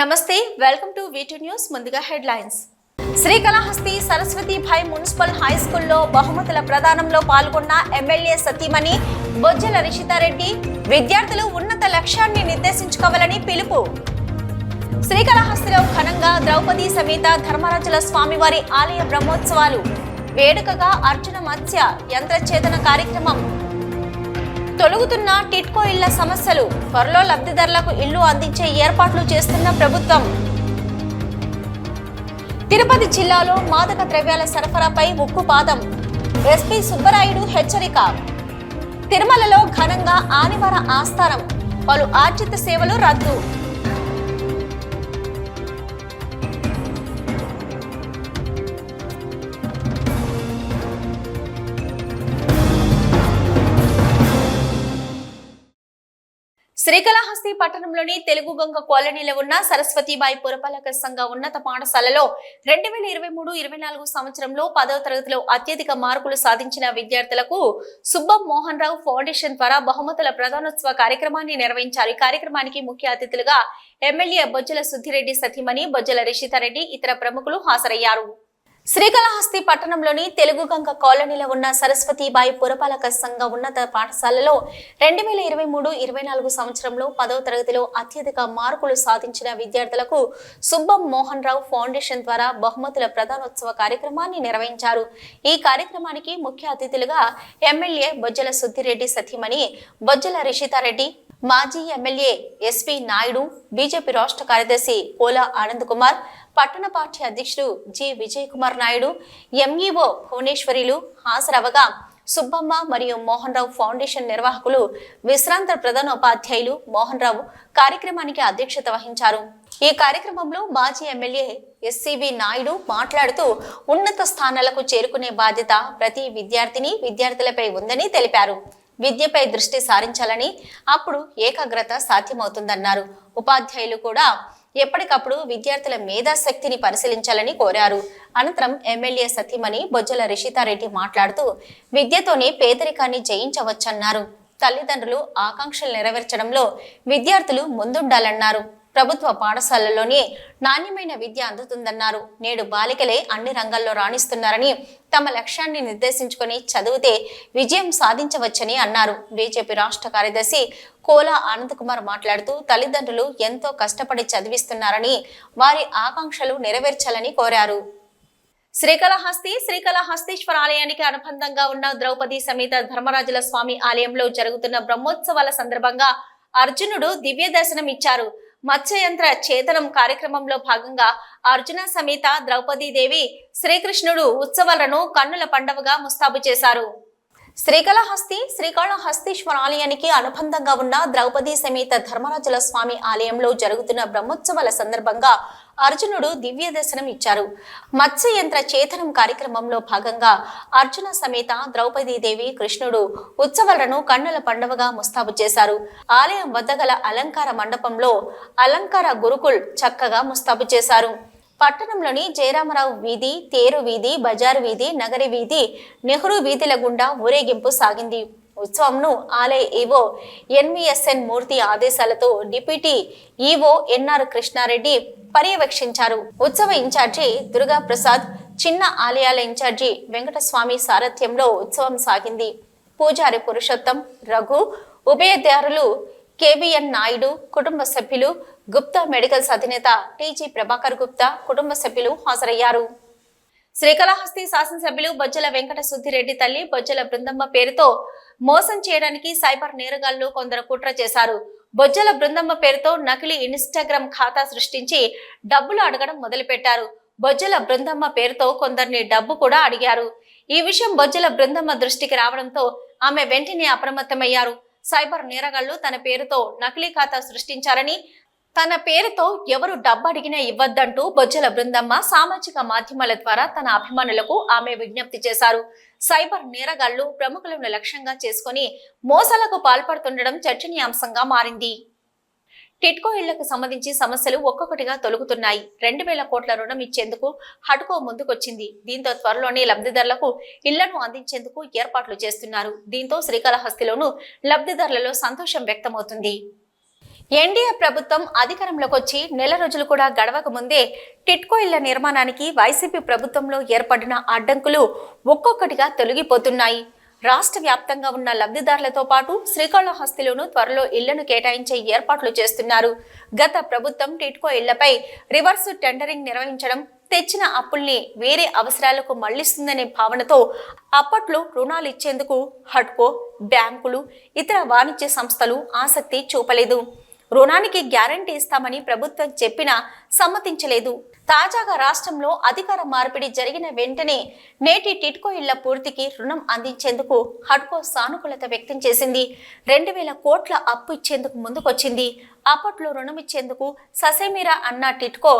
నమస్తే welcome to V two news ముందుగా headlines Srikalahasti Saraswatibai municipal high స్కూల్లో బహుమతుల ప్రదానంలో పాల్గొన్న ఎమ్మెల్యే సతీమణి బొజ్జల రిషితారెడ్డి విద్యార్థులు ఉన్నత లక్ష్యాన్ని నిర్దేశించుకోవాలని పిలుపు. శ్రీకాళహస్తిలో ఘనంగా ద్రౌపది సమేత ధర్మరాజుల స్వామివారి ఆలయ బ్రహ్మోత్సవాలు. వేడుకగా అర్జున మత్స్య యంత్రచేతన కార్యక్రమం. తొలగుతున్న టిట్కో ఇళ్ళ సమస్యలు త్వరలో లబ్ధిదారులకు ఇల్లు అందించే ఏర్పాట్లు చేస్తున్న ప్రభుత్వం. తిరుపతి జిల్లాలో మాదక ద్రవ్యాల సరఫరాపై ఉక్కుపాదం ఎస్పీ సుబ్బరాయుడు హెచ్చరిక. తిరుమలలో ఘనంగా ఆదివార ఆస్థానం. పలు ఆర్జిత సేవలు రద్దు. శ్రీకాళహస్తి పట్టణంలోని తెలుగు గంగ కాలనీలో ఉన్న సరస్వతిబాయి పురపాలక సంఘ ఉన్నత పాఠశాలలో రెండు వేల ఇరవై మూడు ఇరవై నాలుగు సంవత్సరంలో పదవ తరగతిలో అత్యధిక మార్కులు సాధించిన విద్యార్థులకు సుబ్బం మోహన్ రావు ఫౌండేషన్ ద్వారా బహుమతుల ప్రధానోత్సవ కార్యక్రమాన్ని నిర్వహించారు. ఈ కార్యక్రమానికి ముఖ్య అతిథులుగా ఎమ్మెల్యే బొజ్జల సుద్దిరెడ్డి సతీమణి బొజ్జల రిషితారెడ్డి ఇతర ప్రముఖులు హాజరయ్యారు. శ్రీకాళహస్తి పట్టణంలోని తెలుగుగంగ కాలనీలో ఉన్న సరస్వతీబాయి పురపాలక సంఘ ఉన్నత పాఠశాలలో రెండు వేల ఇరవై మూడు ఇరవై నాలుగు సంవత్సరంలో పదవ తరగతిలో అత్యధిక మార్కులు సాధించిన విద్యార్థులకు సుబ్బం మోహన్ రావు ఫౌండేషన్ ద్వారా బహుమతుల ప్రధానోత్సవ కార్యక్రమాన్ని నిర్వహించారు. ఈ కార్యక్రమానికి ముఖ్య అతిథులుగా ఎమ్మెల్యే బొజ్జల సుద్దిరెడ్డి సతీమణి బొజ్జల రిషితారెడ్డి మాజీ ఎమ్మెల్యే ఎస్పి నాయుడు బీజేపీ రాష్ట్ర కార్యదర్శి కోలా ఆనంద్ కుమార్ పట్టణ పార్టీ అధ్యక్షుడు జి విజయ్ కుమార్ నాయుడు ఎంఈఓ భువనేశ్వరిలు హాజరవగా సుబ్బమ్మ మరియు మోహన్ రావు ఫౌండేషన్ నిర్వాహకులు విశ్రాంత ప్రధాన ఉపాధ్యాయులు మోహన్ రావు కార్యక్రమానికి అధ్యక్షత వహించారు. ఈ కార్యక్రమంలో మాజీ ఎమ్మెల్యే ఎస్సీబీ నాయుడు మాట్లాడుతూ ఉన్నత స్థానాలకు చేరుకునే బాధ్యత ప్రతి విద్యార్థిని విద్యార్థులపై ఉందని తెలిపారు. విద్యపై దృష్టి సారించాలని అప్పుడు ఏకాగ్రత సాధ్యమవుతుందన్నారు. ఉపాధ్యాయులు కూడా ఎప్పటికప్పుడు విద్యార్థుల మేధాశక్తిని పరిశీలించాలని కోరారు. అనంతరం ఎమ్మెల్యే సతీమణి బొజ్జల రిషితారెడ్డి మాట్లాడుతూ విద్యతోనే పేదరికాన్ని జయించవచ్చన్నారు. తల్లిదండ్రులు ఆకాంక్షలు నెరవేర్చడంలో విద్యార్థులు ముందుండాలన్నారు. ప్రభుత్వ పాఠశాలల్లోనే నాణ్యమైన విద్య అందుతుందన్నారు. నేడు బాలికలే అన్ని రంగాల్లో రాణిస్తున్నారని తమ లక్ష్యాన్ని నిర్దేశించుకొని చదివితే విజయం సాధించవచ్చని అన్నారు. బీజేపీ రాష్ట్ర కార్యదర్శి కోలా అనంతకుమార్ మాట్లాడుతూ తల్లిదండ్రులు ఎంతో కష్టపడి చదివిస్తున్నారని వారి ఆకాంక్షలు నెరవేర్చాలని కోరారు. శ్రీకాళహస్తి శ్రీకాళహస్తీశ్వర ఆలయానికి అనుబంధంగా ఉన్న ద్రౌపది సమేత ధర్మరాజుల స్వామి ఆలయంలో జరుగుతున్న బ్రహ్మోత్సవాల సందర్భంగా అర్జునుడు దివ్య దర్శనం ఇచ్చారు మత్స్యయంత్ర చేతనం కార్యక్రమంలో భాగంగా అర్జున సమేత ద్రౌపదీదేవి శ్రీకృష్ణుడు ఉత్సవాలను కన్నుల పండవగా ముస్తాబు చేశారు. శ్రీకాళహస్తి శ్రీకాళహస్తీశ్వర ఆలయానికి అనుబంధంగా ఉన్న ద్రౌపది సమేత ధర్మరాజుల స్వామి ఆలయంలో జరుగుతున్న బ్రహ్మోత్సవాల సందర్భంగా అర్జునుడు దివ్య దర్శనం ఇచ్చారు. మత్స్యయంత్ర చేతనం కార్యక్రమంలో భాగంగా అర్జున సమేత ద్రౌపదీదేవి కృష్ణుడు ఉత్సవాలను కన్నుల పండవగా ముస్తాబు చేశారు. ఆలయం వద్ద గల అలంకార మండపంలో అలంకార గురుకుల్ చక్కగా ముస్తాబు చేశారు. పట్టణంలోని జయరామరావు వీధి తేరు వీధి బజారు వీధి నగరి వీధి నెహ్రూ వీధిల గుండా ఊరేగింపు సాగింది. ఉత్సవంను ఆలయ ఈవో ఎన్విఎస్ఎన్ మూర్తి ఆదేశాలతో డిప్యూటీ ఈవో ఎన్ఆర్ కృష్ణారెడ్డి పర్యవేక్షించారు. ఉత్సవ ఇన్ఛార్జి దుర్గా ప్రసాద్ చిన్న ఆలయాల ఇన్ఛార్జి వెంకటస్వామి సారథ్యంలో ఉత్సవం సాగింది. పూజారి పురుషోత్తం రఘు ఉభయదారులు కేబిఎన్ నాయుడు కుటుంబ సభ్యులు గుప్తా మెడికల్స్ అధినేత టీజీ ప్రభాకర్ గుప్తా కుటుంబ సభ్యులు హాజరయ్యారు. శ్రీకాళహస్తి శాసనసభ్యులు బొజ్జల వెంకట సుద్దిరెడ్డి తల్లి బొజ్జల బృందమ్మ పేరుతో మోసం చేయడానికి సైబర్ నేరగాళ్ళు కొందరు కుట్ర చేశారు. బొజ్జల బృందమ్మ పేరుతో నకిలీ ఇన్స్టాగ్రామ్ ఖాతా సృష్టించి డబ్బులు అడగడం మొదలుపెట్టారు. బొజ్జల బృందమ్మ పేరుతో కొందరిని డబ్బు కూడా అడిగారు. ఈ విషయం బొజ్జల బృందమ్మ దృష్టికి రావడంతో ఆమె వెంటనే అప్రమత్తమయ్యారు. సైబర్ నేరగాళ్ళు తన పేరుతో నకిలీ ఖాతా సృష్టించారని తన పేరుతో ఎవరు డబ్బు అడిగినా ఇవ్వద్దంటూ బొజ్జల బృందమ్మ సామాజిక మాధ్యమాల ద్వారా తన అభిమానులకు ఆమె విజ్ఞప్తి చేశారు. సైబర్ నేరగాళ్ళు ప్రముఖులను లక్ష్యంగా చేసుకుని మోసాలకు పాల్పడుతుండడం చర్చనీయాంశంగా మారింది. టిట్కో ఇళ్ళకు సంబంధించి సమస్యలు ఒక్కొక్కటిగా తొలగుతున్నాయి. రెండు వేల కోట్ల రుణం ఇచ్చేందుకు హడ్కో ముందుకొచ్చింది. దీంతో త్వరలోనే లబ్ధిదారులకు ఇళ్ళను అందించేందుకు ఏర్పాట్లు చేస్తున్నారు. దీంతో శ్రీకాళహస్తిలోనూ లబ్ధిదారులలో సంతోషం వ్యక్తమవుతుంది. ఎన్డీఏ ప్రభుత్వం అధికారంలోకి వచ్చి నెల రోజులు కూడా గడవక ముందే టిట్కో ఇళ్ళ నిర్మాణానికి వైసీపీ ప్రభుత్వంలో ఏర్పడిన అడ్డంకులు ఒక్కొక్కటిగా తొలగిపోతున్నాయి. రాష్ట్ర వ్యాప్తంగా ఉన్న లబ్ధిదారులతో పాటు శ్రీకాళహస్తిలోనూ త్వరలో ఇళ్ళను కేటాయించే ఏర్పాట్లు చేస్తున్నారు. గత ప్రభుత్వం టిట్కో ఇళ్ళపై రివర్స్ టెండరింగ్ నిర్వహించడం తెచ్చిన అప్పుల్ని వేరే అవసరాలకు మళ్ళిస్తుందనే భావనతో అప్పట్లో రుణాలు ఇచ్చేందుకు హడ్కో బ్యాంకులు ఇతర వాణిజ్య సంస్థలు ఆసక్తి చూపలేదు. రుణానికి గ్యారంటీ ఇస్తామని ప్రభుత్వం చెప్పినా సమ్మతించలేదు. తాజాగా రాష్ట్రంలో అధికార మార్పిడి జరిగిన వెంటనే నేటి టిట్కో ఇళ్ళ పూర్తికి రుణం అందించేందుకు హడ్కో సానుకూలత వ్యక్తం చేసింది. రెండు వేల కోట్ల అప్పు ఇచ్చేందుకు ముందుకొచ్చింది. అప్పట్లో రుణం ఇచ్చేందుకు ససేమిరా అన్న టిట్కో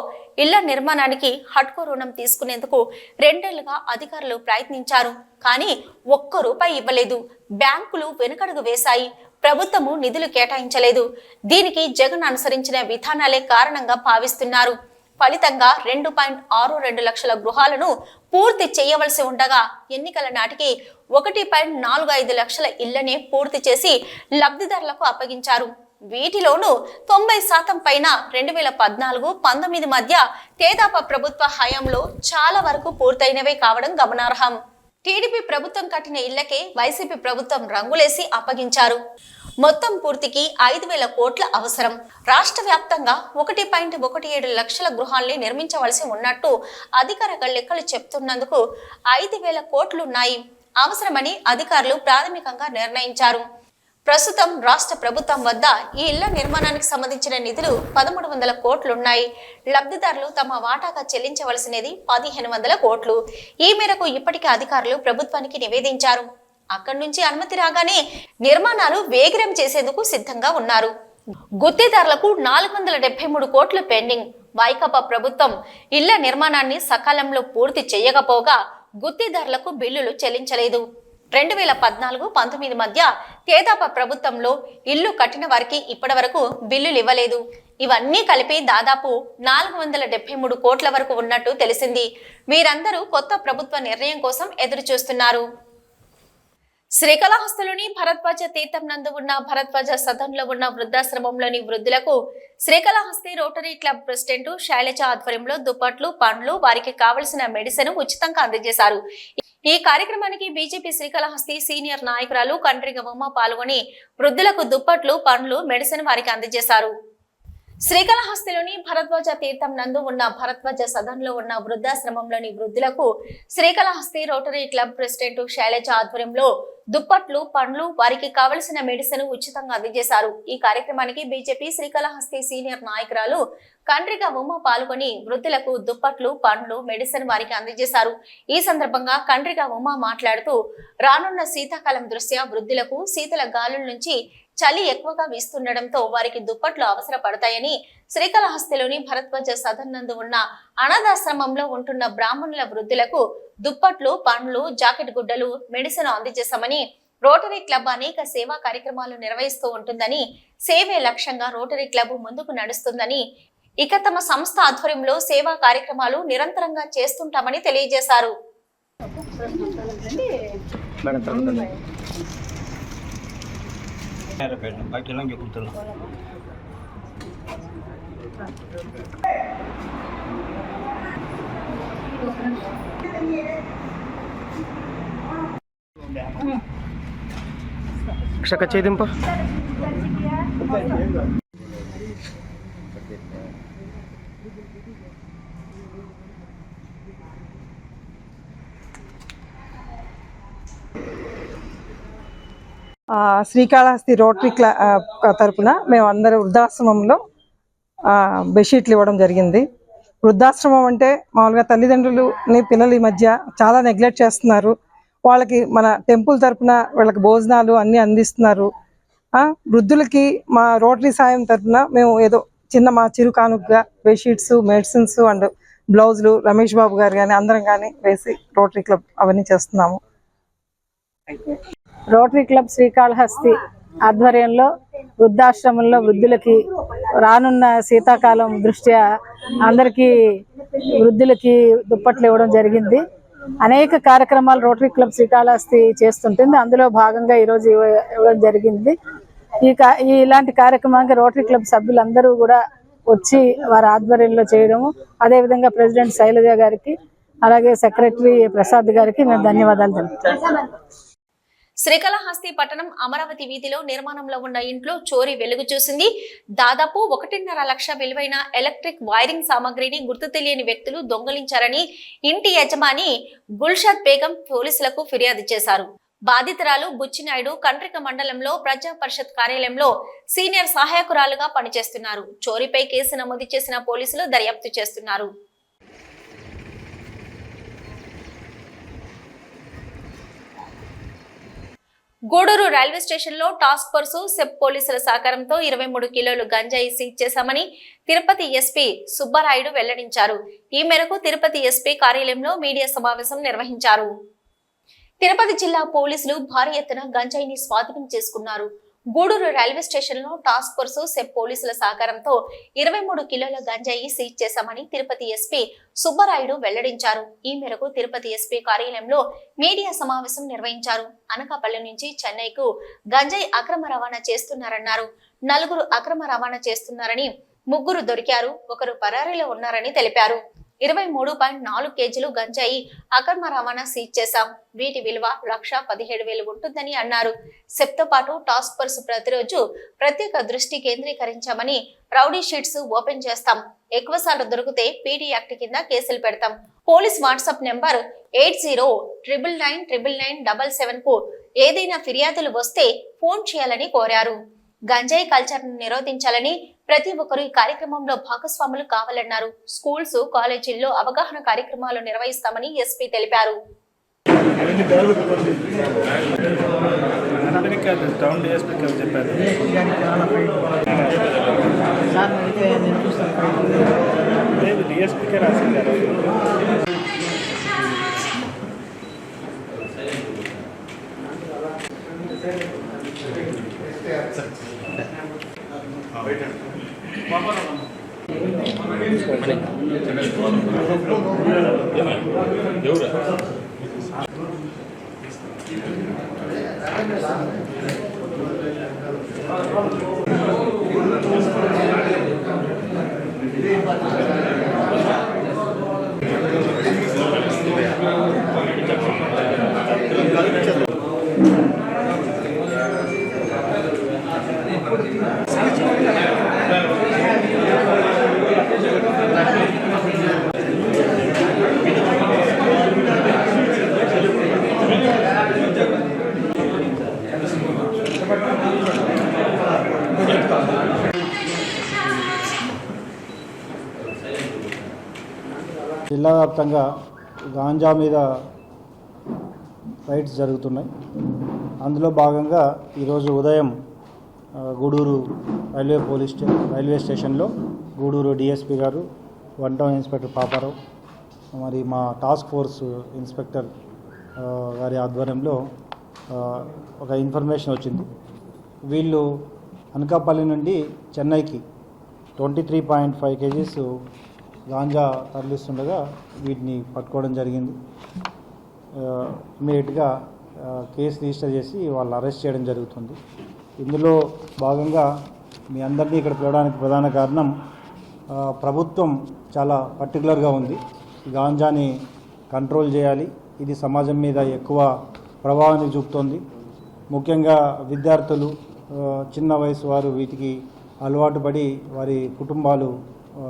ఇళ్ళ నిర్మాణానికి హడ్కో రుణం తీసుకునేందుకు రెండేళ్ళుగా అధికారులు ప్రయత్నించారు. కానీ ఒక్క రూపాయి ఇవ్వలేదు. బ్యాంకులు వెనుకడుగు వేశాయి. ప్రభుత్వము నిధులు కేటాయించలేదు. దీనికి జగన్ అనుసరించిన విధానాలే కారణంగా భావిస్తున్నారు. ఫలితంగా రెండు పాయింట్ ఆరు రెండు లక్షల గృహాలను పూర్తి చేయవలసి ఉండగా ఎన్నికల నాటికి ఒకటి పాయింట్ నాలుగు ఐదు లక్షల ఇళ్ళనే పూర్తి చేసి లబ్ధిదారులకు అప్పగించారు. వీటిలోనూ తొంభై శాతం పైన రెండు వేల పద్నాలుగు పంతొమ్మిది మధ్య తేదాప ప్రభుత్వ హయాంలో చాలా వరకు పూర్తయినవే కావడం గమనార్హం. టీడీపీ ప్రభుత్వం కట్టిన ఇళ్ళకే వైసీపీ ప్రభుత్వం రంగులేసి అప్పగించారు. మొత్తం పూర్తికి ఐదు వేల కోట్ల అవసరం. రాష్ట్ర వ్యాప్తంగా ఒకటి పాయింట్ ఒకటి ఏడు లక్షల గృహాల్ని నిర్మించవలసి ఉన్నట్టు అధికారిక లెక్కలు చెప్తున్నందుకు ఐదు వేల కోట్లున్నాయి. అవసరమని అధికారులు ప్రాథమికంగా నిర్ణయించారు. ప్రస్తుతం రాష్ట్ర ప్రభుత్వం వద్ద ఈ ఇళ్ళ నిర్మాణానికి సంబంధించిన నిధులు పదమూడు వందల కోట్లున్నాయి. లబ్ధిదారులు తమ వాటాగా చెల్లించవలసినది పదిహేను వందల కోట్లు. ఈ మేరకు ఇప్పటికే అధికారులు ప్రభుత్వానికి నివేదించారు. అక్కడి నుంచి అనుమతి రాగానే నిర్మాణాలు వేగిరం చేసేందుకు సిద్ధంగా ఉన్నారు. గుత్తేదారులకు నాలుగు వందల డెబ్బై మూడు కోట్లు పెండింగ్. వైకాపా ప్రభుత్వం ఇళ్ళ నిర్మాణాన్ని సకాలంలో పూర్తి చేయకపోగా గుత్తేదారులకు బిల్లులు చెల్లించలేదు. రెండు వేల పద్నాలుగు పంతొమ్మిది మధ్య తేదాప ప్రభుత్వంలో ఇల్లు కట్టిన వారికి ఇప్పటి వరకు బిల్లులు ఇవ్వలేదు. ఇవన్నీ కలిపి దాదాపు నాలుగు వందల డెబ్బై మూడు కోట్ల వరకు ఉన్నట్టు తెలిసింది. వీరందరూ కొత్త ప్రభుత్వ నిర్ణయం కోసం ఎదురు చూస్తున్నారు శ్రీకాళహస్తిలోని భరద్వాజ తీర్థం నందు ఉన్న భరద్వాజ సదన్లో ఉన్న వృద్ధాశ్రమంలోని వృద్ధులకు Srikalahasti rotary club president Sailaja ఆధ్వర్యంలో దుప్పట్లు పండ్లు వారికి కావలసిన మెడిసిన్ ఉచితంగా అందజేశారు. ఈ కార్యక్రమానికి బీజేపీ శ్రీకాళహస్తి సీనియర్ నాయకురాలు కండ్రి గమమ్మ పాల్గొని వృద్ధులకు దుప్పట్లు పండ్లు మెడిసిన్ వారికి అందజేశారు. శ్రీకాళహస్తిలోని భరద్వాజ తీర్థం నందు ఉన్న భరద్వాజ సదన్లో ఉన్న వృద్ధాశ్రమంలోని వృద్ధులకు Srikalahasti rotary club president Sailaja ఆధ్వర్యంలో దుప్పట్లు పండ్లు వారికి కావలసిన మెడిసిన్ ఉచితంగా అందజేశారు. ఈ కార్యక్రమానికి బీజేపీ శ్రీకాళహస్తి సీనియర్ నాయకురాలు కండ్రిక ఉమ్మ పాల్గొని వృద్ధులకు దుప్పట్లు పండ్లు మెడిసిన్ వారికి అందజేశారు. ఈ సందర్భంగా కండ్రిక ఉమ్మ మాట్లాడుతూ రానున్న శీతాకాలం దృష్ట్యా వృద్ధులకు శీతల గాలుల నుంచి చలి ఎక్కువగా వీస్తుండటంతో వారికి దుప్పట్లు అవసరపడతాయని శ్రీకాళహస్తిలోని భరత్వజ సదన్ నందు ఉన్న అనాథాశ్రమంలో ఉంటున్న బ్రాహ్మణుల వృద్ధులకు దుప్పట్లు పండ్లు జాకెట్ గుడ్డలు మెడిసిన్ అందజేశామని రోటరీ క్లబ్ అనేక సేవా కార్యక్రమాలు నిర్వహిస్తూ ఉంటుందని సేవే లక్ష్యంగా రోటరీ క్లబ్ ముందుకు నడుస్తుందని ఇక తమ సంస్థ ఆధ్వర్యంలో సేవా కార్యక్రమాలు నిరంతరంగా చేస్తుంటామని తెలియజేశారు. நேரம் போயிடணும் பாக்கியெல்லாம் இங்கே கொடுத்துடலாம் Siya. శ్రీకాళహస్తి రోటరీ క్లా తరపున మేము అందరూ వృద్ధాశ్రమంలో ఆ, బెడ్షీట్లు ఇవ్వడం జరిగింది. వృద్ధాశ్రమం అంటే మామూలుగా తల్లిదండ్రులని పిల్లలు ఈ మధ్య చాలా నెగ్లెక్ట్ చేస్తున్నారు. వాళ్ళకి మన టెంపుల్ తరపున వాళ్ళకి భోజనాలు అన్నీ అందిస్తున్నారు. ఆ, వృద్ధులకి మా రోటరీ సాయం తరపున మేము ఏదో చిన్న మా చిరు కానుకగా బెడ్షీట్స్ మెడిసిన్స్ అండ్ బ్లౌజులు రమేష్ బాబు గారు కానీ అందరం కానీ వేసి రోటరీ క్లబ్ అవన్నీ చేస్తున్నాము. రోటరీ క్లబ్ శ్రీకాళహస్తి ఆధ్వర్యంలో వృద్ధాశ్రమంలో వృద్ధులకి రానున్న శీతాకాలం దృష్ట్యా అందరికీ వృద్ధులకి దుప్పట్లు ఇవ్వడం జరిగింది. అనేక కార్యక్రమాలు రోటరీ క్లబ్ శ్రీకాళహస్తి చేస్తుంటుంది. అందులో భాగంగా ఈరోజు ఇవ్వ- ఇవ్వడం జరిగింది. ఈ కా- ఈ ఇలాంటి కార్యక్రమానికి రోటరీ క్లబ్ సభ్యులందరూ కూడా వచ్చి వారి ఆధ్వర్యంలో చేయడము. అదేవిధంగా ప్రెసిడెంట్ శైలజ గారికి అలాగే సెక్రటరీ ప్రసాద్ గారికి మేము ధన్యవాదాలు తెలుపుతాం. శ్రీకాళహస్తి పట్టణం అమరావతి వీధిలో నిర్మాణంలో ఉన్న ఇంట్లో చోరీ వెలుగు చూసింది. దాదాపు ఒకటిన్నర లక్ష విలువైన ఎలక్ట్రిక్ వైరింగ్ సామాగ్రిని గుర్తు తెలియని వ్యక్తులు దొంగలించారని ఇంటి యజమాని గుల్షద్ బేగం పోలీసులకు ఫిర్యాదు చేశారు. బాధితురాలు బుచ్చినాయుడు కండ్రిక మండలంలో ప్రజా పరిషత్ కార్యాలయంలో సీనియర్ సహాయకురాలుగా పనిచేస్తున్నారు. చోరీపై కేసు నమోదు చేసిన పోలీసులు దర్యాప్తు చేస్తున్నారు. గూడూరు రైల్వే స్టేషన్లో టాస్క్ ఫోర్స్ సెప్ పోలీసుల సహకారంతో ఇరవై మూడు కిలోలు గంజాయి సీజ్ చేశామని తిరుపతి ఎస్పీ సుబ్బారాయుడు వెల్లడించారు. ఈ మేరకు తిరుపతి ఎస్పీ కార్యాలయంలో మీడియా సమావేశం నిర్వహించారు. తిరుపతి జిల్లా పోలీసులు భారీ ఎత్తున గంజాయిని స్వాధీనం చేసుకున్నారు. గూడూరు రైల్వే స్టేషన్లో టాస్క్ ఫోర్స్ సెప్ పోలీసుల సహకారంతో ఇరవై మూడు కిలోల గంజాయి సీజ్ చేశామని తిరుపతి ఎస్పీ సుబ్బరాయుడు వెల్లడించారు. ఈ మేరకు తిరుపతి ఎస్పీ కార్యాలయంలో మీడియా సమావేశం నిర్వహించారు. అనకాపల్లి నుంచి చెన్నైకు గంజాయి అక్రమ రవాణా చేస్తున్నారన్నారు. నలుగురు అక్రమ రవాణా చేస్తున్నారని ముగ్గురు దొరికారు. ఒకరు పరారీలో ఉన్నారని తెలిపారు. ఇరవై మూడు పాయింట్ నాలుగు కేజీలు గంజాయి అక్రమ రవాణా సీజ్ చేశాం. వీటి విలువ లక్ష పదిహేడు వేలు ఉంటుందని అన్నారు. సెప్తో పాటు టాస్క్ ఫోర్స్ ప్రతిరోజు ప్రత్యేక దృష్టి కేంద్రీకరించామని రౌడీ షీట్స్ ఓపెన్ చేస్తాం. ఎక్కువసార్లు దొరికితే పీడీ యాక్ట్ కింద కేసులు పెడతాం. Police WhatsApp number eight zero triple nine triple nine double సెవెన్కు ఏదైనా ఫిర్యాదులు వస్తే ఫోన్ చేయాలని కోరారు. గంజాయి కల్చర్ నిరోధించాలని ప్రతి ఒక్కరూ ఈ కార్యక్రమంలో భాగస్వాములు కావాలన్నారు స్కూల్స్ కాలేజీల్లో అవగాహన కార్యక్రమాలు నిర్వహిస్తామని ఎస్పీ తెలిపారు Thank you. ఎవరు జిల్లా వ్యాప్తంగా గాంజా మీద రైడ్స్ జరుగుతున్నాయి. అందులో భాగంగా ఈరోజు ఉదయం గూడూరు రైల్వే పోలీస్ స్టే రైల్వే స్టేషన్లో గూడూరు డిఎస్పీ గారు వన్ టౌన్ ఇన్స్పెక్టర్ పాపారావు మరి మా టాస్క్ ఫోర్స్ ఇన్స్పెక్టర్ గారి ఆధ్వర్యంలో ఒక ఇన్ఫర్మేషన్ వచ్చింది. వీళ్ళు అనకాపల్లి నుండి చెన్నైకి twenty three point five KGs ganja తరలిస్తుండగా వీటిని పట్టుకోవడం జరిగింది. ఇమీడియట్గా కేసు రిజిస్టర్ చేసి వాళ్ళు అరెస్ట్ చేయడం జరుగుతుంది. ఇందులో భాగంగా మీ అందరినీ ఇక్కడ పిలవడానికి ప్రధాన కారణం ప్రభుత్వం చాలా పర్టికులర్గా ఉంది. గాంజాని కంట్రోల్ చేయాలి. ఇది సమాజం మీద ఎక్కువ ప్రభావాన్ని చూపుతోంది. ముఖ్యంగా విద్యార్థులు చిన్న వయసు వారు వీటికి అలవాటు పడి వారి కుటుంబాలు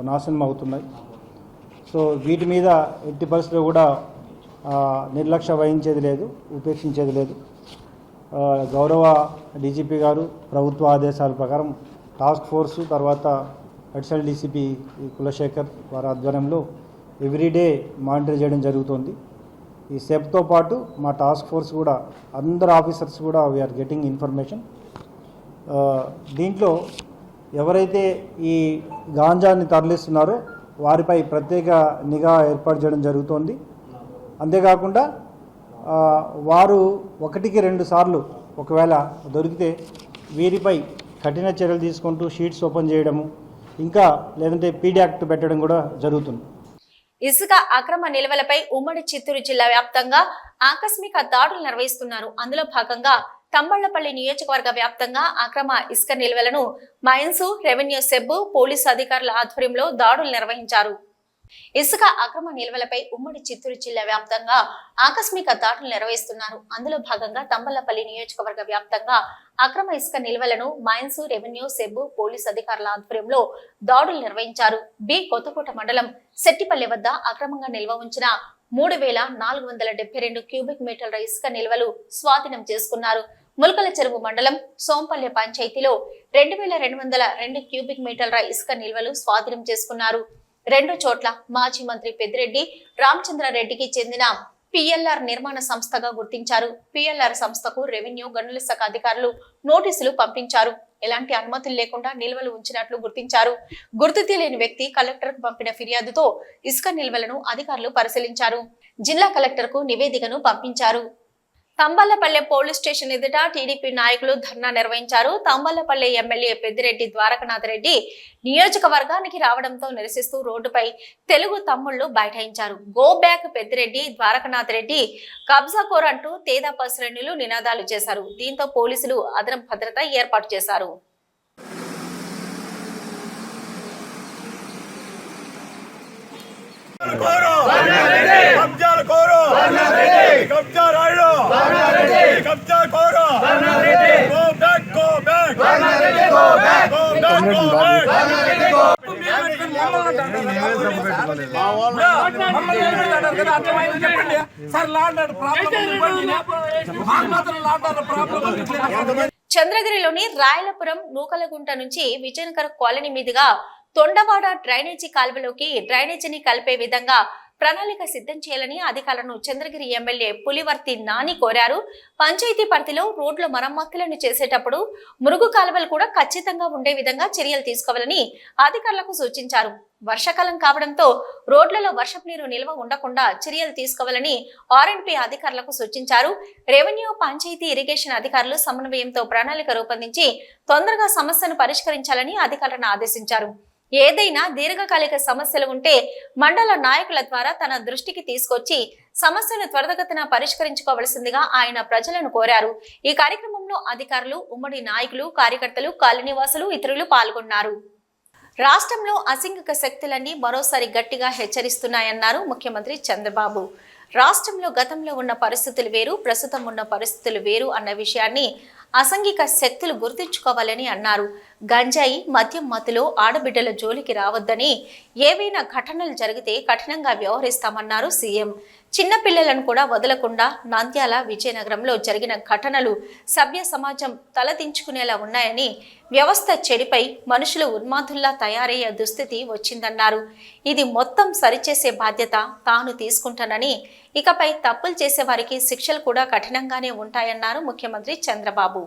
నాశనం అవుతున్నాయి. సో వీటి మీద ఎట్టి పరిస్థితుల్లో కూడా నిర్లక్ష్య వహించేది లేదు ఉపేక్షించేది లేదు. గౌరవ డీజీపీ గారు ప్రభుత్వ ఆదేశాల ప్రకారం టాస్క్ ఫోర్సు తర్వాత అడిషనల్ డీసీపీ కులశేఖర్ వారి ఆధ్వర్యంలో ఎవ్రీడే మానిటర్ చేయడం జరుగుతుంది. ఈ సెప్తో పాటు మా టాస్క్ ఫోర్స్ కూడా అందరు ఆఫీసర్స్ కూడా వీఆర్ గెటింగ్ ఇన్ఫర్మేషన్ దీంట్లో ఎవరైతే ఈ గాంజాని తరలిస్తున్నారో వారిపై ప్రత్యేక నిఘా ఏర్పాటు చేయడం జరుగుతోంది. అంతేకాకుండా వారు ఒకటికి రెండు సార్లు ఒకవేళ దొరికితే వీరిపై కఠిన చర్యలు తీసుకుంటూ షీట్స్ ఓపెన్ చేయడము ఇంకా లేదంటే పీడియాక్ట్ పెట్టడం కూడా జరుగుతుంది. ఇసుక అక్రమ నిల్వలపై ఉమ్మడి చిత్తూరు జిల్లా వ్యాప్తంగా ఆకస్మిక దాడులు నిర్వహిస్తున్నారు. అందులో భాగంగా తంబళ్ళపల్లి నియోజకవర్గ వ్యాప్తంగా అక్రమ ఇసుక నిల్వలను మైన్సు రెవెన్యూ సెబ్బు పోలీసు అధికారుల ఆధ్వర్యంలో దాడులు నిర్వహించారు. ఇసుక అక్రమ నిల్వలపై ఉమ్మడి చిత్తూరు జిల్లా వ్యాప్తంగా ఆకస్మిక దాడులు నిర్వహిస్తున్నారు. అందులో భాగంగా తంబళ్ళపల్లి నియోజకవర్గ వ్యాప్తంగా అక్రమ ఇసుక నిల్వలను మైన్స్ రెవెన్యూ సెబ్బు పోలీస్ అధికారుల ఆధ్వర్యంలో దాడులు నిర్వహించారు. బి. కొత్తకోట మండలం సెట్టిపల్లి వద్ద అక్రమంగా నిల్వ ఉంచిన మూడు వేల నాలుగు వందల డెబ్బై రెండు క్యూబిక్ మీటర్ల ఇసుక నిల్వలు స్వాధీనం చేసుకున్నారు. ములకల చెరువు మండలం సోంపల్లె పంచాయతీలో రెండు వేల రెండు వందల రెండు క్యూబిక్ మీటర్ల ఇసుక నిల్వలు స్వాధీనం చేసుకున్నారు. రెండు చోట్ల మాజీ మంత్రి పెద్దిరెడ్డి రామచంద్రారెడ్డికి చెందిన పిఎల్ఆర్ నిర్మాణ సంస్థగా గుర్తించారు. పిఎల్ఆర్ సంస్థకు రెవెన్యూ గనుల శాఖ అధికారులు నోటీసులు పంపించారు. ఎలాంటి అనుమతులు లేకుండా నిల్వలు ఉంచినట్లు గుర్తించారు. గుర్తు తెలియని వ్యక్తి కలెక్టర్కు పంపిన ఫిర్యాదుతో ఇసుక నిల్వలను అధికారులు పరిశీలించారు. జిల్లా కలెక్టర్కు నివేదికను పంపించారు. తంబాలపల్లె పోలీస్ స్టేషన్ ఎదుట టీడీపీ నాయకులు ధర్నా నిర్వహించారు. తంబాలపల్లె ఎమ్మెల్యే పెద్దిరెడ్డి ద్వారకనాథ్ రెడ్డి నియోజకవర్గానికి రావడంతో నిరసిస్తూ రోడ్డుపై తెలుగు తమ్ముళ్ళు బైఠాయించారు. గో బ్యాక్ పెద్దిరెడ్డి ద్వారకనాథ్ రెడ్డి కబ్జాకోర్ అంటూ తేదాప శ్రేణులు నినాదాలు చేశారు. దీంతో పోలీసులు అదనం భద్రత ఏర్పాటు చేశారు కోరు కబ్జాలు కోరు కబ్జా రాయుడు కబ్జా కోరు go back go back go back go back చంద్రగిరిలోని Rayalapuram Nukalagunta నుంచి విజయనగర కాలనీ మీదుగా తొండవాడ డ్రైనేజీ కాలువలోకి డ్రైనేజీని కలిపే విధంగా ప్రణాళిక సిద్ధం చేయాలని అధికారులను చంద్రగిరి ఎమ్మెల్యే పులివర్తి నాని కోరారు. పంచాయతీ పరిధిలో రోడ్ల మరమ్మతులను చేసేటప్పుడు మురుగు కాలువలు కూడా ఖచ్చితంగా ఉండే విధంగా చర్యలు తీసుకోవాలని అధికారులకు సూచించారు. వర్షాకాలం కావడంతో రోడ్లలో వర్షపు నీరు నిల్వ ఉండకుండా చర్యలు తీసుకోవాలని ఆర్ఎండ్పీ అధికారులకు సూచించారు. రెవెన్యూ పంచాయతీ ఇరిగేషన్ అధికారులు సమన్వయంతో ప్రణాళిక రూపొందించి తొందరగా సమస్యను పరిష్కరించాలని అధికారులను ఆదేశించారు. ఏదైనా దీర్ఘకాలిక సమస్యలు ఉంటే మండల నాయకుల ద్వారా తన దృష్టికి తీసుకొచ్చి సమస్యను త్వరగతిన పరిష్కరించుకోవలసిందిగా ఆయన ప్రజలను కోరారు. ఈ కార్యక్రమంలో అధికారులు ఉమ్మడి నాయకులు కార్యకర్తలు కాలనీవాసులు ఇతరులు పాల్గొన్నారు. రాష్ట్రంలో అసింగిక శక్తులన్నీ మరోసారి గట్టిగా హెచ్చరిస్తున్నాయన్నారు ముఖ్యమంత్రి చంద్రబాబు. రాష్ట్రంలో గతంలో ఉన్న పరిస్థితులు వేరు ప్రస్తుతం ఉన్న పరిస్థితులు వేరు అన్న విషయాన్ని అసంఘిక శక్తులు గుర్తుంచుకోవాలని అన్నారు. గంజాయి మద్యం మత్తులో ఆడబిడ్డల జోలికి రావద్దని ఏవైనా ఘటనలు జరిగితే కఠినంగా వ్యవహరిస్తామన్నారు సీఎం. చిన్నపిల్లలను కూడా వదలకుండా నంద్యాల విజయనగరంలో జరిగిన ఘటనలు సభ్య సమాజం తలదించుకునేలా ఉన్నాయని వ్యవస్థ చెడిపై మనుషులు ఉన్మాదుల్లా తయారయ్యే దుస్థితి వచ్చిందన్నారు. ఇది మొత్తం సరిచేసే బాధ్యత తాను తీసుకుంటానని ఇకపై తప్పులు చేసే వారికి శిక్షలు కూడా కఠినంగానే ఉంటాయన్నారు ముఖ్యమంత్రి చంద్రబాబు.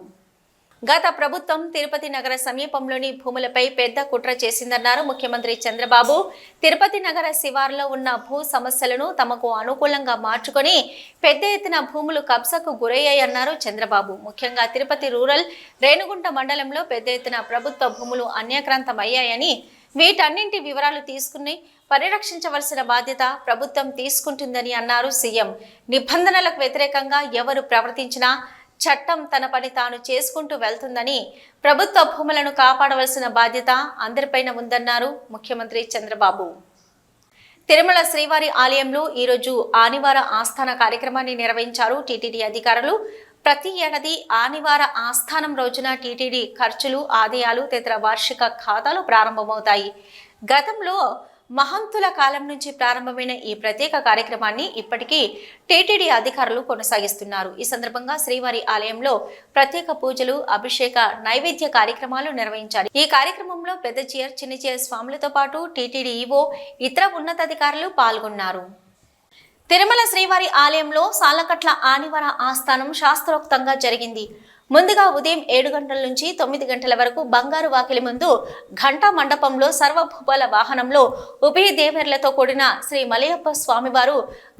గత ప్రభుత్వం తిరుపతి నగర సమీపంలోని భూములపై పెద్ద కుట్ర చేసిందన్నారు ముఖ్యమంత్రి చంద్రబాబు. తిరుపతి నగర శివార్లో ఉన్న భూ సమస్యలను తమకు అనుకూలంగా మార్చుకొని పెద్ద ఎత్తున భూములు కబ్జాకు గురయ్యాయన్నారు చంద్రబాబు. ముఖ్యంగా తిరుపతి రూరల్ రేణుగుంట మండలంలో పెద్ద ఎత్తున ప్రభుత్వ భూములు అన్యాక్రాంతమయ్యాయని వీటన్నింటి వివరాలు తీసుకుని పరిరక్షించవలసిన బాధ్యత ప్రభుత్వం తీసుకుంటుందని అన్నారు సీఎం. నిబంధనలకు వ్యతిరేకంగా ఎవరు ప్రవర్తించినా చట్టం తన పని తాను చేసుకుంటూ వెళ్తుందని ప్రభుత్వ భూములను కాపాడవలసిన బాధ్యత అందరిపైన ఉందన్నారు ముఖ్యమంత్రి చంద్రబాబు. తిరుమల శ్రీవారి ఆలయంలో ఈరోజు ఆనివార ఆస్థాన కార్యక్రమాన్ని నిర్వహించారు టీటీడీ అధికారులు. ప్రతి ఏడాది ఆనివార ఆస్థానం రోజున టీటీడీ ఖర్చులు ఆదాయాలు తదితర వార్షిక ఖాతాలు ప్రారంభమవుతాయి. గతంలో మహంతుల కాలం నుంచి ప్రారంభమైన ఈ ప్రత్యేక కార్యక్రమాన్ని ఇప్పటికీ టీటీడీ అధికారులు కొనసాగిస్తున్నారు. ఈ సందర్భంగా శ్రీవారి ఆలయంలో ప్రత్యేక పూజలు అభిషేక నైవేద్య కార్యక్రమాలు నిర్వహించారు. ఈ కార్యక్రమంలో పెద్ద చీర్ చిన్న చీర్ స్వాములతో పాటు టీటీడీ ఈవో ఇతర ఉన్నతాధికారులు పాల్గొన్నారు. తిరుమల శ్రీవారి ఆలయంలో సాలకట్ల ఆనివర ఆస్థానం శాస్త్రోక్తంగా జరిగింది. ముందుగా ఉదయం ఏడు గంటల నుంచి తొమ్మిది గంటల వరకు బంగారు వాకిలి ముందు ఘంటా మండపంలో సర్వభూపాల వాహనంలో ఉభయ దేవర్లతో కూడిన శ్రీ మలయప్ప స్వామివారు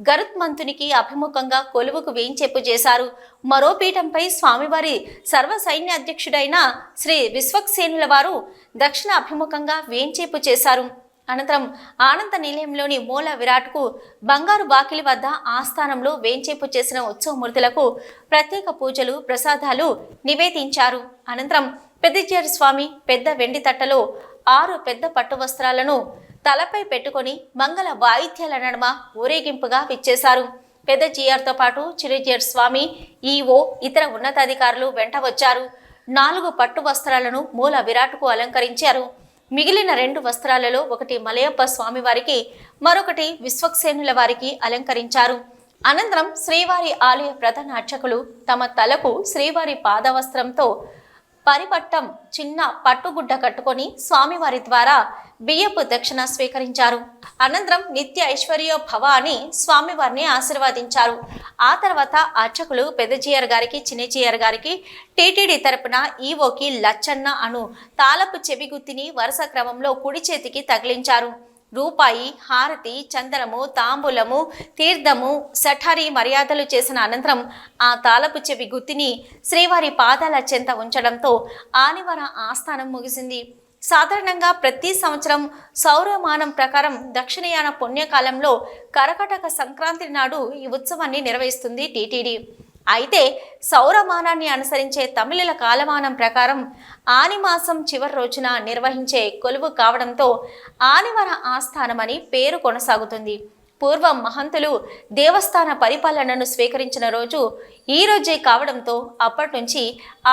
గరుత్మంతునికి అభిముఖంగా కొలువుకు వేయించేపు చేశారు. మరో పీఠంపై స్వామివారి సర్వ సైన్యాధ్యక్షుడైన శ్రీ విశ్వక్సేనుల వారు దక్షిణ అభిముఖంగా వేయించేపు చేశారు. అనంతరం ఆనంద నిలయంలోని మూల విరాట్కు బంగారు బాకిలి వద్ద ఆస్థానంలో వేంచేపు చేసిన ఉత్సవమూర్తులకు ప్రత్యేక పూజలు ప్రసాదాలు నివేదించారు. అనంతరం పెద్దిచేరు స్వామి పెద్ద వెండి తట్టలో ఆరు పెద్ద పట్టు వస్త్రాలను తలపై పెట్టుకొని మంగళ వాయిద్యాల నడుమ ఊరేగింపుగా విచ్చేశారు. పెద్ద జీఆర్తో పాటు చిరుజియర్ స్వామి ఈఓ ఇతర ఉన్నతాధికారులు వెంట వచ్చారు. నాలుగు పట్టు వస్త్రాలను మూల విరాట్కు అలంకరించారు. మిగిలిన రెండు వస్త్రాలలో ఒకటి మలయప్ప స్వామి వారికి మరొకటి విశ్వక్సేనుల వారికి అలంకరించారు. అనంతరం శ్రీవారి ఆలయ ప్రధాన అర్చకులు తమ తలకు శ్రీవారి పాదవస్త్రంతో పరిపట్టం చిన్న పట్టుగుడ్డ కట్టుకొని స్వామివారి ద్వారా బియ్యపు దక్షిణ స్వీకరించారు. అనంతరం నిత్య ఐశ్వర్యో భవ అని స్వామివారిని ఆశీర్వదించారు. ఆ తర్వాత అర్చకులు పెద్దజీయర్ గారికి చిన్నజీయర్ గారికి టీటీడీ తరపున ఈవోకి లచ్చన్న అను తాళపు చెవిగుత్తిని వరుస క్రమంలో కుడి చేతికి తగిలించారు. రూపాయి హారతి చందనము తాంబూలము తీర్థము సఠారి మర్యాదలు చేసిన అనంతరం ఆ తాళపు చెవి గుత్తిని శ్రీవారి పాదాల చెంత ఉంచడంతో ఆనివర ఆస్థానం ముగిసింది. సాధారణంగా ప్రతి సంవత్సరం సౌరమానం ప్రకారం దక్షిణయాన పుణ్యకాలంలో కరకటక సంక్రాంతి నాడు ఈ ఉత్సవాన్ని నిర్వహిస్తుంది టీటీడీ. అయితే సౌరమానాన్ని అనుసరించే తమిళుల కాలమానం ప్రకారం ఆనిమాసం చివరి రోజున నిర్వహించే కొలువు కావడంతో ఆనివర ఆస్థానమని పేరు కొనసాగుతుంది. పూర్వం మహంతులు దేవస్థాన పరిపాలనను స్వీకరించిన రోజు ఈ రోజే కావడంతో అప్పటి నుంచి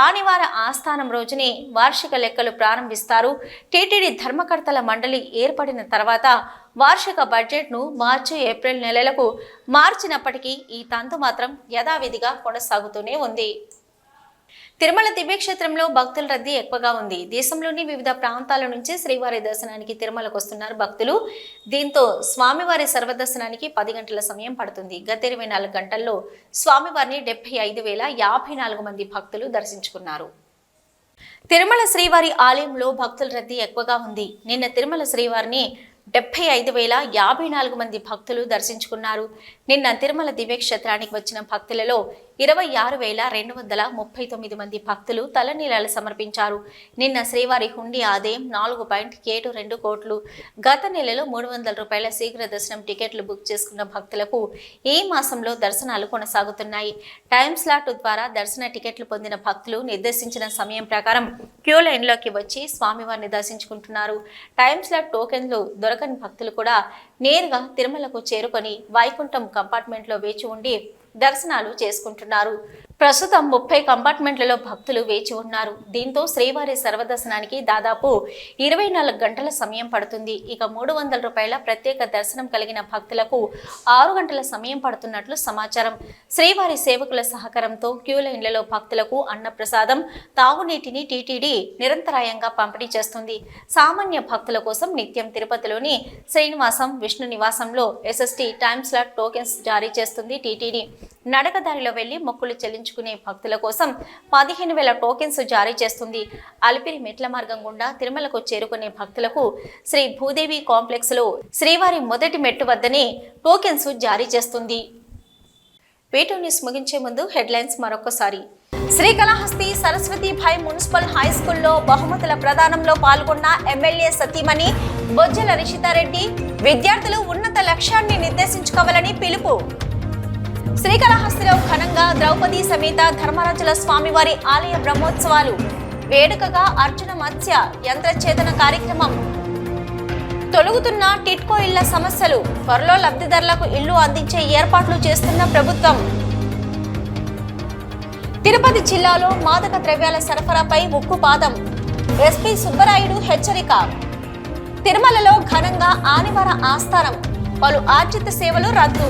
ఆనివార ఆస్థానం రోజునే వార్షిక లెక్కలు ప్రారంభిస్తారు. టీటీడీ ధర్మకర్తల మండలి ఏర్పడిన తర్వాత వార్షిక బడ్జెట్ను మార్చి ఏప్రిల్ నెలలకు మార్చినప్పటికీ ఈ తంతు మాత్రం యథావిధిగా కొనసాగుతూనే ఉంది. తిరుమల దివ్యక్షేత్రంలో భక్తుల రద్దీ ఎక్కువగా ఉంది. దేశంలోని వివిధ ప్రాంతాల నుంచి శ్రీవారి దర్శనానికి తిరుమలకు వస్తున్నారు భక్తులు. దీంతో స్వామివారి సర్వదర్శనానికి పది గంటల సమయం పడుతుంది. గత ఇరవై నాలుగు గంటల్లో స్వామివారిని డెబ్బై ఐదు వేల యాభై నాలుగు మంది భక్తులు దర్శించుకున్నారు. తిరుమల శ్రీవారి ఆలయంలో భక్తుల రద్దీ ఎక్కువగా ఉంది. నిన్న తిరుమల శ్రీవారిని డెబ్బై ఐదు వేల యాభై నాలుగు మంది భక్తులు దర్శించుకున్నారు. నిన్న తిరుమల దివ్యక్షేత్రానికి వచ్చిన భక్తులలో ఇరవై ఆరు వేల రెండు వందల ముప్పై తొమ్మిది మంది భక్తులు తలనీలాలు సమర్పించారు. నిన్న శ్రీవారి హుండీ ఆదాయం నాలుగు పాయింట్ ఏడు రెండు కోట్లు. గత నెలలో మూడు వందల రూపాయల శీఘ్ర దర్శనం టికెట్లు బుక్ చేసుకున్న భక్తులకు ఈ మాసంలో దర్శనాలు కొనసాగుతున్నాయి. టైం స్లాట్ ద్వారా దర్శన టికెట్లు పొందిన భక్తులు నిర్దేశించిన సమయం ప్రకారం క్యూ లైన్లోకి వచ్చి స్వామివారిని దర్శించుకుంటున్నారు. టైం స్లాట్ టోకెన్లు దొరకని భక్తులు కూడా నేరుగా తిరుమలకు చేరుకొని వైకుంఠం కంపార్ట్మెంట్లో వేచి ఉండి దర్శనాలు చేసుకుంటున్నారు. ప్రస్తుతం ముప్పై కంపార్ట్మెంట్లలో భక్తులు వేచి ఉన్నారు. దీంతో శ్రీవారి సర్వదర్శనానికి దాదాపు ఇరవై నాలుగు గంటల సమయం పడుతుంది. ఇక మూడు వందల రూపాయల ప్రత్యేక దర్శనం కలిగిన భక్తులకు ఆరు గంటల సమయం పడుతున్నట్లు సమాచారం. శ్రీవారి సేవకుల సహకారంతో క్యూ లైన్లలో భక్తులకు అన్నప్రసాదం తాగునీటిని టీటీడీ నిరంతరాయంగా పంపిణీ చేస్తుంది. సామాన్య భక్తుల కోసం నిత్యం తిరుపతిలోని శ్రీనివాసం విష్ణు నివాసంలో ఎస్ఎస్టీ టైమ్ స్లాట్ టోకెన్స్ జారీ చేస్తుంది టీటీడీ. నడకదారిలో వెళ్ళి మొక్కులు చెల్లించుకునే భక్తుల కోసం పదిహేను వేల టోకెన్స్ జారీ చేస్తుంది. అలిపిరి మెట్ల మార్గం గుండా తిరుమలకు చేరుకునే భక్తులకు శ్రీ భూదేవి కాంప్లెక్స్లో శ్రీవారి మొదటి మెట్టు వద్దనే టోకెన్స్ జారీ చేస్తుంది. వీటో న్యూస్ ముగించే ముందు హెడ్లైన్స్ మరొకసారి శ్రీకాళహస్తి సరస్వతీభాయ్ మున్సిపల్ హై స్కూల్లో బహుమతుల ప్రదానంలో పాల్గొన్న ఎమ్మెల్యే సతీమణి బొజ్జల రిషితారెడ్డి విద్యార్థులు ఉన్నత లక్ష్యాన్ని నిర్దేశించుకోవాలని పిలుపు. శ్రీకాళహస్తిలో ఘనంగా ద్రౌపది సమేత ధర్మరాజుల స్వామివారి ఆలయ బ్రహ్మోత్సవాలు వేడుకగా అర్జున మత్స్య యంత్రచేతన కార్యక్రమం తొలగుతున్న టిట్కో ఇళ్ళ సమస్యలు త్వరలో లబ్ధిదారులకు ఇల్లు అందించే ఏర్పాట్లు చేస్తున్న ప్రభుత్వం. తిరుపతి జిల్లాలో మాదక ద్రవ్యాల సరఫరాపై ఉక్కుపాదం ఎస్పీ సుబ్బరాయుడు హెచ్చరిక. తిరుమలలో ఘనంగా ఆనివార ఆస్థానం పలు ఆర్జిత సేవలు రద్దు.